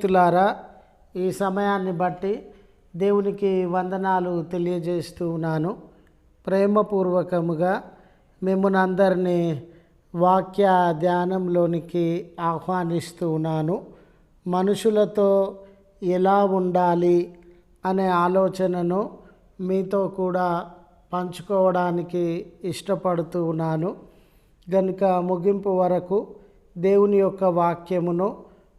స్నేహితులారా ఈ సమయాన్ని బట్టి దేవునికి వందనాలు తెలియజేస్తూ ఉన్నాను. ప్రేమపూర్వకముగా మిమ్మల్ని అందరినీ వాక్య ధ్యానంలోనికి ఆహ్వానిస్తూ ఉన్నాను. మనుషులతో ఎలా ఉండాలి అనే ఆలోచనను మీతో కూడా పంచుకోవడానికి ఇష్టపడుతూ ఉన్నాను. గనుక ముగింపు వరకు దేవుని యొక్క వాక్యమును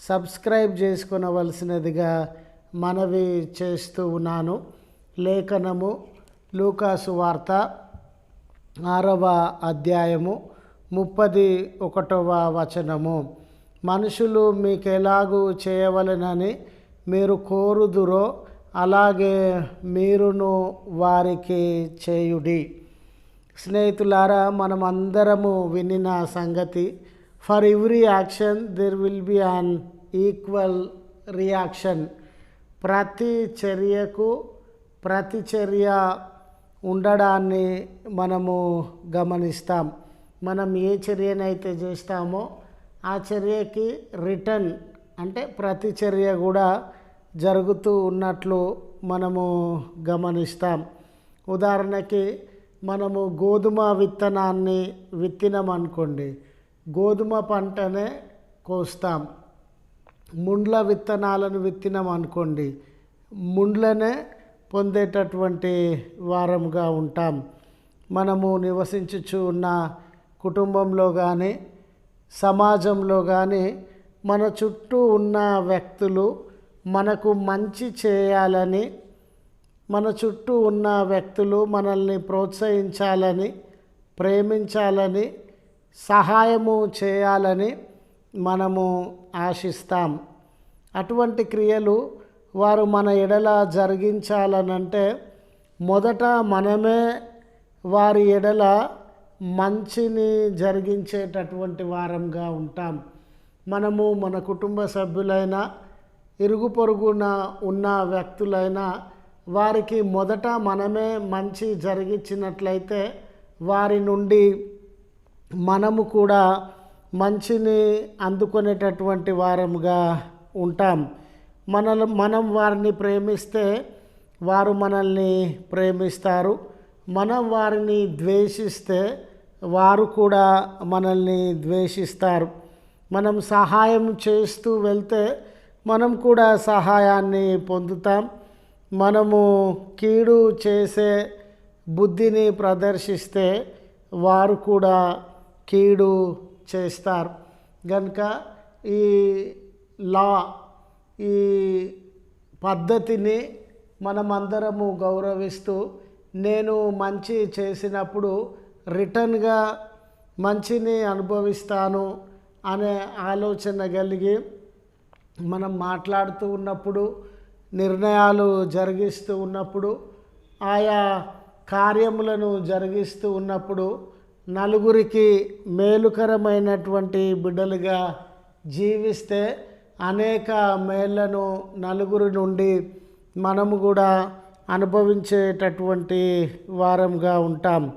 సబ్స్క్రైబ్ చేసుకునవలసినదిగా మనవి చేస్తూ ఉన్నాను. లేఖనము లూకాసు వార్త ఆరవ అధ్యాయము ముప్పది ఒకటవ వచనము. మనుషులు మీకు చేయవలనని చేయవలెనని మీరు కోరుదురో అలాగే మీరును వారికి చేయుడి. స్నేహితులారా మనం అందరము వినిన సంగతి for every action there will be an equal reaction ప్రతి చర్యకు ప్రతి చర్య ఉండడాన్ని మనము గమనిస్తాం. మనం ఏ చర్యనైతే చేస్తామో ఆ చర్యకి రిటర్న్ అంటే ప్రతి చర్య కూడా జరుగుతూ ఉన్నట్లు మనము గమనిస్తాం. ఉదాహరణకి మనము గోధుమ విత్తనాన్ని విత్తినామనుకోండి. గోధుమ పంటనే కోస్తాం. ముండ్ల విత్తనాలను విత్తినాం అనుకోండి. ముండ్లనే పొందేటటువంటి వారంగా ఉంటాం. మనము నివసించుచు ఉన్న కుటుంబంలో కానీ సమాజంలో కానీ మన చుట్టూ ఉన్న వ్యక్తులు మనకు మంచి చేయాలని మన చుట్టూ ఉన్న వ్యక్తులు మనల్ని ప్రోత్సహించాలని ప్రేమించాలని సహాయము చేయాలని మనము ఆశిస్తాం. అటువంటి క్రియలు వారు మన ఎడల జరిగించాలనంటే మొదట మనమే వారి ఎడల మంచిని జరిగించేటటువంటి వారంగా ఉంటాం. మనము మన కుటుంబ సభ్యులైన ఇరుగు పొరుగున ఉన్న వ్యక్తులైనా వారికి మొదట మనమే మంచి జరిగించినట్లయితే వారి నుండి మనము కూడా మంచిని అందుకునేటటువంటి వారముగా ఉంటాం. మనల్ మనం వారిని ప్రేమిస్తే వారు మనల్ని ప్రేమిస్తారు. మనం వారిని ద్వేషిస్తే వారు కూడా మనల్ని ద్వేషిస్తారు. మనం సహాయం చేస్తూ వెళ్తే మనం కూడా సహాయాన్ని పొందుతాం. మనము కీడు చేసే బుద్ధిని ప్రదర్శిస్తే వారు కూడా కీడు చేస్తారు. కనుక ఈ లా ఈ పద్ధతిని మనమందరము గౌరవిస్తూ నేను మంచి చేసినప్పుడు రిటర్న్గా మంచిని అనుభవిస్తాను అనే ఆలోచన కలిగి మనం మాట్లాడుతూ ఉన్నప్పుడు నిర్ణయాలు జరిగిస్తూ ఉన్నప్పుడు ఆయా కార్యములను జరిగిస్తూ ఉన్నప్పుడు నలుగురికి మేలుకరమైనటువంటి బిడ్డలుగా జీవిస్తే అనేక మేళ్ళను నలుగురి నుండి మనము కూడా అనుభవించేటటువంటి వారంగా ఉంటాం.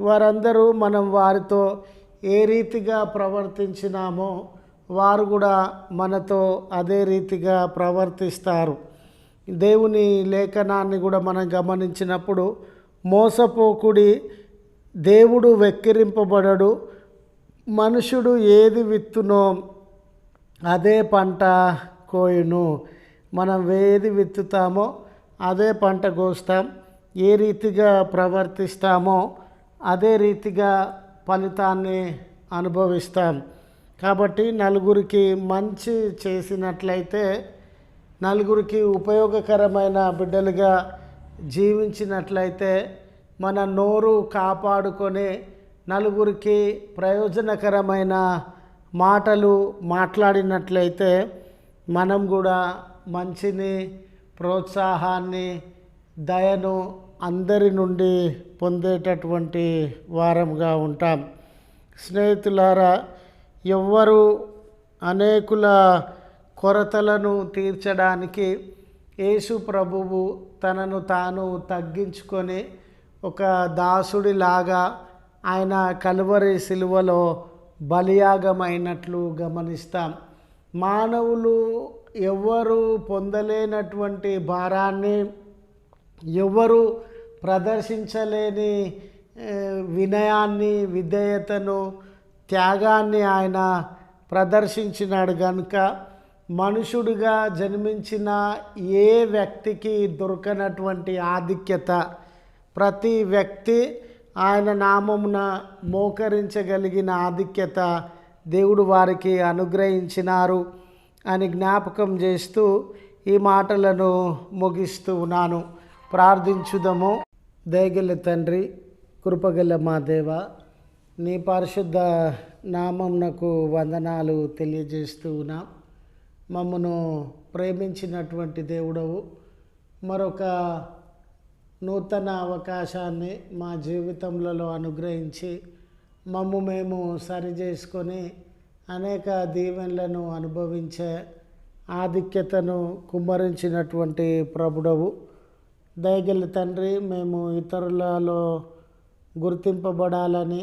వారందరూ మనం వారితో ఏ రీతిగా ప్రవర్తించినామో వారు కూడా మనతో అదే రీతిగా ప్రవర్తిస్తారు. దేవుని లేఖనాన్ని కూడా మనం గమనించినప్పుడు మోసపోకుడి దేవుడు వెక్కిరింపబడడు. మనుషుడు ఏది విత్తునో అదే పంట కోయును. మనం ఏది విత్తుతామో అదే పంట కోస్తాం. ఏ రీతిగా ప్రవర్తిస్తామో అదే రీతిగా ఫలితాన్ని అనుభవిస్తాం. కాబట్టి నలుగురికి మంచి చేసినట్లయితే నలుగురికి ఉపయోగకరమైన బిడ్డలుగా జీవించినట్లయితే మన నోరు కాపాడుకొని నలుగురికి ప్రయోజనకరమైన మాటలు మాట్లాడినట్లయితే మనం కూడా మంచిని ప్రోత్సాహాన్ని దయను అందరి నుండి పొందేటటువంటి వారంగా ఉంటాం. స్నేహితులారా ఎవ్వరు అనేకుల కొరతలను తీర్చడానికి యేసు ప్రభువు తనను తాను తగ్గించుకొని ఒక దాసుడిలాగా ఆయన కలువరి సిలువలో బలియాగమైనట్లు గమనిస్తాం. మానవులు ఎవ్వరు పొందలేనటువంటి భారాన్ని ఎవ్వరు ప్రదర్శించలేని వినయాన్ని విధేయతను త్యాగాన్ని ఆయన ప్రదర్శించినాడు కనుక మనుషుడిగా జన్మించిన ఏ వ్యక్తికి దొరకనటువంటి ఆధిక్యత ప్రతి వ్యక్తి ఆయన నామమున మోకరించగలిగిన ఆధిక్యత దేవుడు వారికి అనుగ్రహించినారు అని జ్ఞాపకం చేస్తూ ఈ మాటలను ముగిస్తూ ఉన్నాను. ప్రార్థించుదము. దయగల తండ్రి కృపగల మా దేవ నీ పరిశుద్ధ నామంనకు వందనాలు తెలియజేస్తూ ఉన్నాం. మమ్మను ప్రేమించినటువంటి దేవుడవు. మరొక నూతన అవకాశాన్ని మా జీవితంలో అనుగ్రహించి మమ్ము మేము సరి చేసుకొని అనేక దీవెనలను అనుభవించే ఆధిక్యతను కుమ్మరించినటువంటి ప్రభుడవు. దయగల తండ్రి మేము ఇతరులలో గుర్తింపబడాలని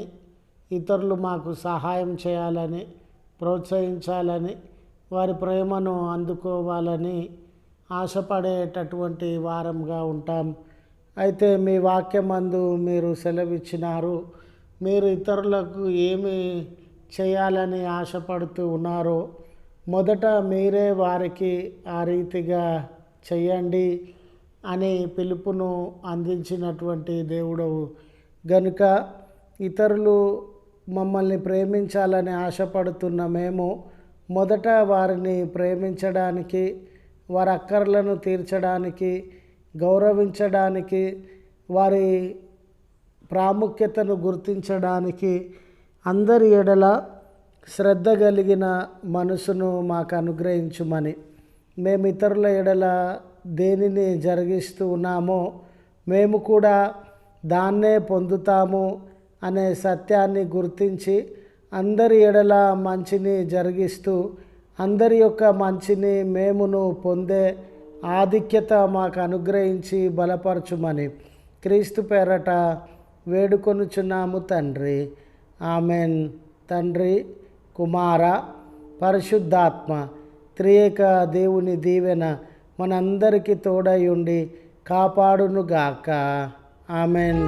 ఇతరులు మాకు సహాయం చేయాలని ప్రోత్సహించాలని వారి ప్రేమను అందుకోవాలని ఆశపడేటటువంటి వారంగా ఉంటాం. అయితే మీ వాక్యమందు మీరు సెలవిచ్చినారు. మీరు ఇతరులకు ఏమి చేయాలని ఆశపడుతూ ఉన్నారో మొదట మీరే వారికి ఆ రీతిగా చేయండి అని పిలుపును అందించినటువంటి దేవుడవు. గనుక ఇతరులు మమ్మల్ని ప్రేమించాలని ఆశపడుతున్న మేము మొదట వారిని ప్రేమించడానికి వారి అక్కర్లను తీర్చడానికి గౌరవించడానికి వారి ప్రాముఖ్యతను గుర్తించడానికి అందరి ఎడల శ్రద్ధ కలిగిన మనసును మాకు అనుగ్రహించుమని మేము ఇతరుల ఎడల దేనిని జరిగిస్తూ ఉన్నామో మేము కూడా దాన్నే పొందుతాము అనే సత్యాన్ని గుర్తించి అందరి ఎడల మంచిని జరిగిస్తూ అందరి యొక్క మంచిని మేమును పొందే ఆధిక్యత మాకు అనుగ్రహించి బలపరచుమని క్రీస్తు పేరట వేడుకొనుచున్నాము తండ్రి. ఆమెన్. తండ్రి కుమార పరిశుద్ధాత్మ త్రియేక దేవుని దీవెన మనందరికీ తోడై ఉండి కాపాడునుగాక. ఆమెన్.